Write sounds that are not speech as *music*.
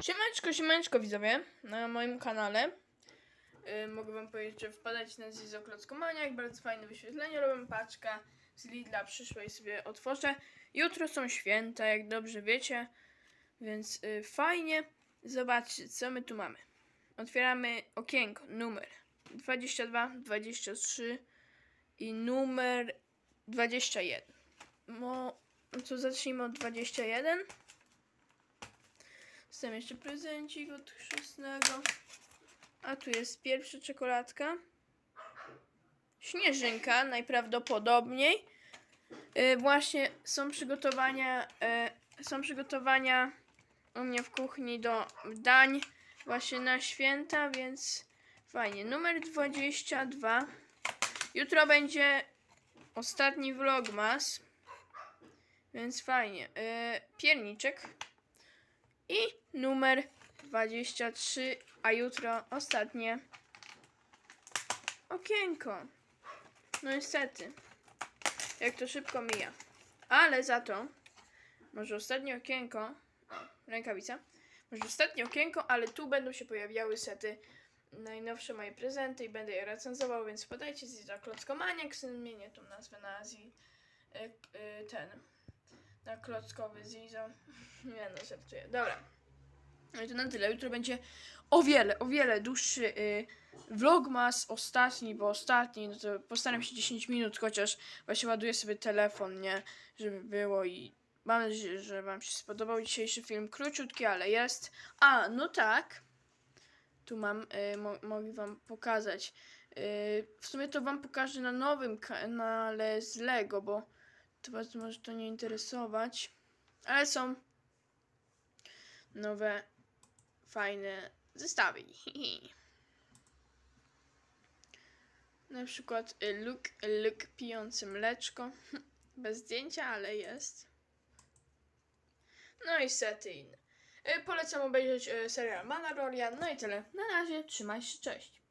Siemaneczko, siemaneczko widzowie, na moim kanale. Yy, mogę wam powiedzieć, że wpadać na Zizo Klockomaniak, bardzo fajne wyświetlenie, robię paczka z Lidla przyszłej sobie otworzę. Jutro są święta, jak dobrze wiecie, więc yy, fajnie. Zobaczcie, co my tu mamy. Otwieramy okienko, numer 22, 23 i numer 21. No, to zacznijmy od 21. Jestem jeszcze prezencik od chrzestnego. A tu jest pierwsza czekoladka. Śnieżynka najprawdopodobniej. Yy, właśnie są przygotowania, yy, są przygotowania u mnie w kuchni do dań właśnie na święta, więc fajnie. Numer 22. Jutro będzie ostatni vlogmas, więc fajnie. Yy, pierniczek. I numer 23, a jutro ostatnie okienko. No niestety, jak to szybko mija. Ale za to, może ostatnie okienko, rękawica, może ostatnie okienko, ale tu będą się pojawiały sety, najnowsze moje prezenty i będę je recenzował, więc podajcie z za Klockomaniak, zmienię tą nazwę na Azji, y, y, ten, na klockowy Zizo. *laughs* Nie no, żartuję. Dobra. No i to na tyle. Jutro będzie o wiele, o wiele dłuższy y, vlogmas, ostatni, bo ostatni, no to postaram się 10 minut, chociaż właśnie ładuję sobie telefon, nie? Żeby było i mam nadzieję, że wam się spodobał dzisiejszy film. Króciutki, ale jest. A, no tak. Tu mam, y, mo mogę wam pokazać. Y, w sumie to wam pokażę na nowym kanale z Lego, bo to was może to nie interesować. Ale są nowe, fajne zestawy. *laughs* Na przykład y, Luke, Luke pijący mleczko. *laughs* Bez zdjęcia, ale jest. No i sety inne. Y, Polecam obejrzeć y, serial Mandalorian. No i tyle. Na razie, trzymaj się, cześć.